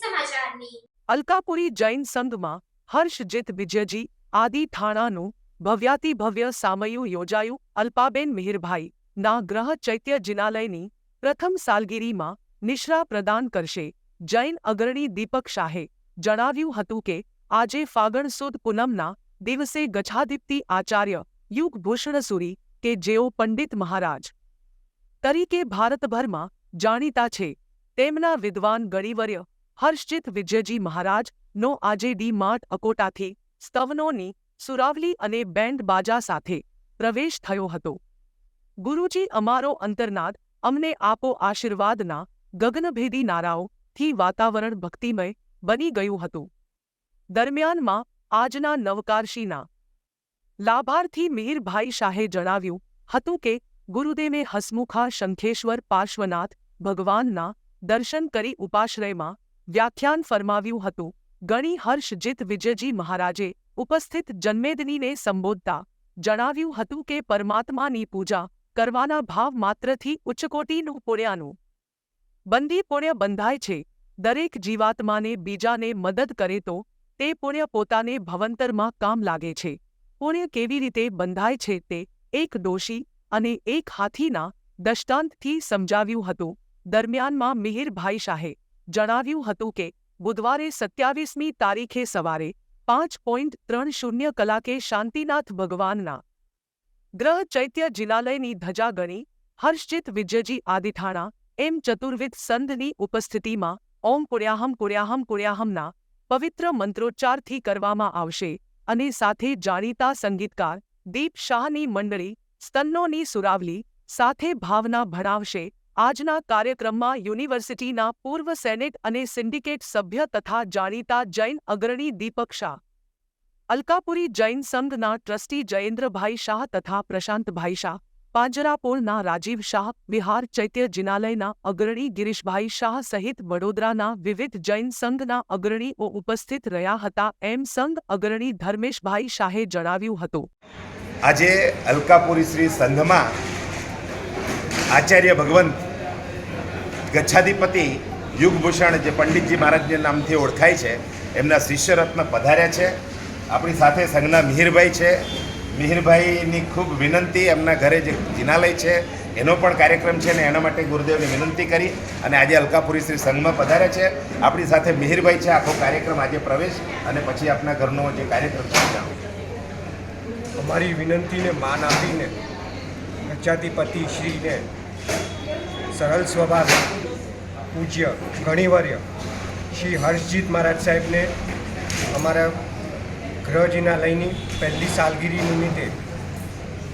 સમાચારની. અલકાપુરી જૈન સંઘમાં હર્ષજીત વિજયજી, આદિ થાણાનું ભવ્યાતિ ભવ્ય સામયું યોજાયું અલ્પાબેન મિહિરભાઈ, ના ગ્રહ ચૈત્ય જિનાલયની પ્રથમ સાલગીરીમાં નિશ્રા પ્રદાન કરશે. જૈન અગ્રણી દીપક શાહે જણાવ્યું હતું કે, આજે ફાગણ સુદ પૂનમના દિવસે ગચ્છાદીપ્તિ આચાર્ય યુગ ભૂષણસુરી કે જેઓ પંડિત મહારાજ તરીકે ભારતભરમાં જાણીતા છે. તેમના વિદ્વાન ગણિવર્ય હર્ષજીત વિજયજી મહારાજ નો આજે ડી માર્ટ અકોટાથી સ્તવનોની સુરાવલી અને બેન્ડ બાજા સાથે પ્રવેશ થયો હતો. ગુરુજી અમારો અંતર્નાદ, અમને આપો આશીર્વાદના ગગનભેદી નારાઓથી વાતાવરણ ભક્તિમય બની ગયું હતું. દરમિયાનમાં આજના નવકારશીના લાભાર્થી મિહિરભાઈ શાહે જણાવ્યું હતું કે ગુરુદેવે હસમુખા શંખેશ્વર પાર્શ્વનાથ ભગવાનના દર્શન કરી ઉપાશ્રયમાં વ્યાખ્યાન ફરમાવ્યું હતું. ગણી હર્ષજીત વિજયજી મહારાજે ઉપસ્થિત જન્મેદનીને સંબોધતા જણાવ્યું હતું કે પરમાત્માની પૂજા કરવાના ભાવ માત્રથી ઉચ્ચકોટીનું પુણ્યાનું. બંદી પુણ્ય બંધાય છે. દરેક જીવાત્માને બીજાને મદદ કરે તો તે પુણ્ય પોતાને ભવંતરમાં કામ લાગે છે. પુણ્ય કેવી રીતે બંધાય છે તે એક દોષી અને એક હાથીના દષ્ટાંતથી સમજાવ્યું હતું. દરમિયાનમાં મિહિરભાઈ શાહે જણાવ્યું હતું કે, બુધવારે સત્યાવીસમી તારીખે સવારે પાંચ પોઈન્ટ ત્રણ શૂન્ય કલાકે શાંતિનાથ ભગવાનના ગ્રહ ચૈત્ય જિનાલયની ધજા ગણી હર્ષજીત વિજયજી આદિઠાણા એમ ચતુર્વિધ સંધની ઉપસ્થિતિમાં ઓમ પુણ્યાહમ પુણ્યાહમ પુણ્યાહમના પવિત્ર મંત્રોચ્ચારથી કરવામાં આવશે અને સાથે જાણીતા સંગીતકાર દીપ શાહની મંડળી સ્તન્નોની સુરાવલી સાથે ભાવના ભણાવશે આજના કાર્યક્રમમાં યુનિવર્સિટીના પૂર્વ સેનેટ અને સિન્ડિકેટ સભ્ય તથા જાણીતા જૈન અગ્રણી દીપક શાહ, અલકાપુરી જૈન સંઘના ટ્રસ્ટી જયેન્દ્રભાઈ શાહ તથા પ્રશાંતભાઈ શાહ, પાંજરાપોળના રાજીવ શાહ બિહાર ચૈત્ય જિનાલયના અગ્રણી ગિરીશભાઈ શાહ સહિત વડોદરાના વિવિધ જૈન સંઘના અગ્રણીઓ ઉપસ્થિત રહ્યા હતા. એમ સંઘ અગ્રણી ધર્મેશભાઈ શાહે જણાવ્યું હતું. આજે અલકાપુરી શ્રી સંઘમાં આચાર્ય ભગવંત ગચ્છાધિપતિ યુગભૂષણ જે પંડિતજી મહારાજના નામથી ઓળખાય છે, એમના શિષ્યરત્ન પધાર્યા છે. આપણી સાથે સંઘના મિહિરભાઈ છે. મિહિરભાઈની ખૂબ વિનંતી, એમના ઘરે જે જિનાલય છે, એનો પણ કાર્યક્રમ છે ને એના માટે ગુરુદેવને વિનંતી કરી અને આજે અલકાપુરી શ્રી સંઘમાં પધાર્યા છે. આપણી સાથે મિહિરભાઈ છે, આખો કાર્યક્રમ આજે પ્રવેશ અને પછી આપણા ઘરનો જે કાર્યક્રમ છે. અમારી વિનંતીને માન આપીને ગચ્છાધિપતિ શ્રીને સરળ સ્વભાવ, પૂજ્ય, ઘણીવર્ય શ્રી હર્ષજીત મહારાજ સાહેબને અમારા ગ્રહજીના લઈને પહેલી સાલગીરી નિમિત્તે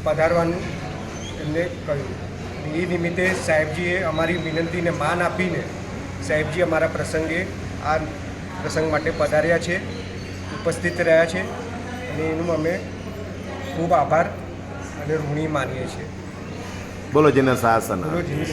પધારવાનું એમને કહ્યું. એ નિમિત્તે સાહેબજીએ અમારી વિનંતીને માન આપીને સાહેબજી અમારા પ્રસંગે આ પ્રસંગ માટે પધાર્યા છે, ઉપસ્થિત રહ્યા છે અને એનું અમે ખૂબ આભાર અને ઋણી માનીએ છીએ. બોલો જેના શાસન ગુરુજી